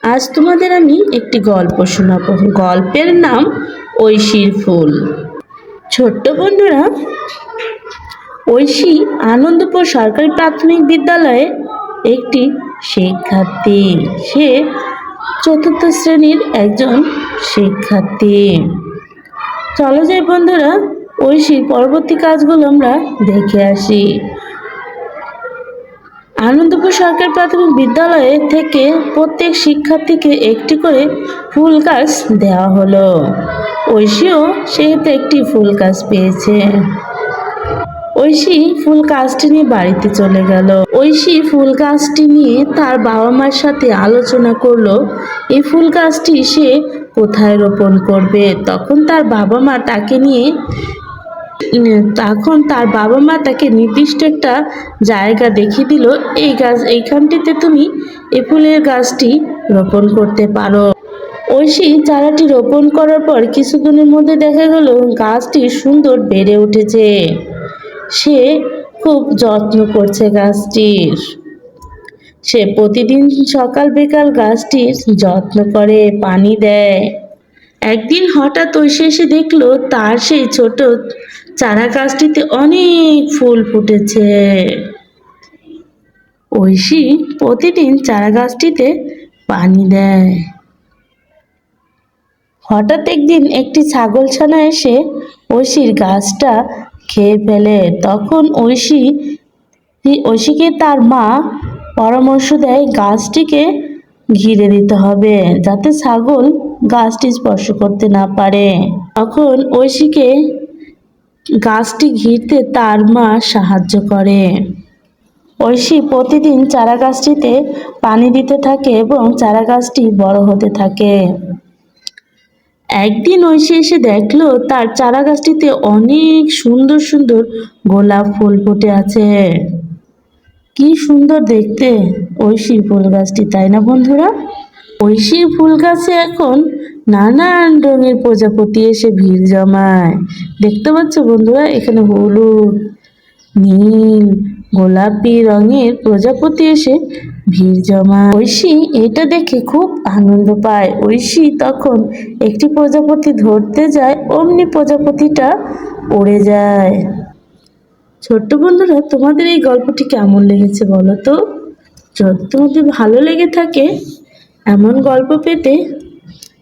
আজ তোমাদের আমি একটি গল্প শোনাব। গল্পের নাম ঐশীর ফুল। ছোট্ট বন্ধুরা, ঐশী আনন্দপুর সরকারি প্রাথমিক বিদ্যালয়ে একটি শিক্ষার্থী। সে চতুর্থ শ্রেণির একজন শিক্ষার্থী। চলো যাই বন্ধুরা, ঐশীর পরবর্তী কাজগুলো আমরা দেখে আসি। আনন্দপুর সরকার প্রাথমিক বিদ্যালয়ে থেকে প্রত্যেক শিক্ষার্থীকে একটি করে ফুল গাছ দেওয়া হলো। ঐশীও সেহেতু একটি ফুল গাছ পেয়েছে। ঐশী ফুল গাছটি নিয়ে বাড়িতে চলে গেল। ঐশী ফুল গাছটি নিয়ে তার বাবা মার সাথে আলোচনা করল, এই ফুল গাছটি সে কোথায় রোপণ করবে? তখন তার বাবা মা তাকে নিয়ে তখন তার বাবা মা তাকে নির্দিষ্ট একটা জায়গা দেখিয়ে দিল, এই গাছ, এইখানটিতে তুমি এই ফুলের গাছটি রোপণ করতে পারো। ঐশী চারাটি রোপণ করার পর কিছুদিনের মধ্যে দেখা গেল গাছটি সুন্দর বেড়ে উঠেছে। সে খুব যত্ন করছে গাছটির। সে প্রতিদিন সকাল বিকাল গাছটির যত্ন করে, পানি দেয়। একদিন হঠাৎ ঐশী এসে দেখল তার সেই ছোট চারা গাছটিতে অনেক ফুল ফুটেছে। ঐশী প্রতিদিন চারা গাছটিতে পানি দেয়। হঠাৎ একদিন একটি ছাগল ছানা এসে ঐশীর গাছটা খেয়ে ফেলে। তখন ঐশী, ঐশীকে তার মা পরামর্শ দেয় গাছটিকে ঘিরে দিতে হবে, যাতে ছাগল গাছটি স্পর্শ করতে না পারে। তখন ঐশীকে গাছটি ঘিরতে তার মা সাহায্য করে। ঐশী প্রতিদিন চারা গাছটিতে পানি দিতে থাকে এবং চারা গাছটি বড় হতে থাকে। একদিন ঐশী এসে দেখল, তার চারা গাছটিতে অনেক সুন্দর সুন্দর গোলাপ ফুল ফুটে আছে। কি সুন্দর দেখতে ঐশীর ফুল গাছটি, তাই না বন্ধুরা? ঐশীর ফুল গাছে এখন নানান রঙের প্রজাপতি এসে ভিড় জমায়। দেখতে পাচ্ছ বন্ধুরা, এখানে হলুদ, নীল, গোলাপি রঙের প্রজাপতি এসে ভিড় জমা ঐশী এটা দেখে খুব আনন্দ পায়। ঐশী তখন একটি প্রজাপতি ধরতে যায়, অমনি প্রজাপতিটা উড়ে যায়। ছোট্ট বন্ধুরা, তোমাদের এই গল্পটি কেমন লেগেছে বলো তো? যদি তোমাদের ভালো লেগে থাকে, এমন গল্প পেতে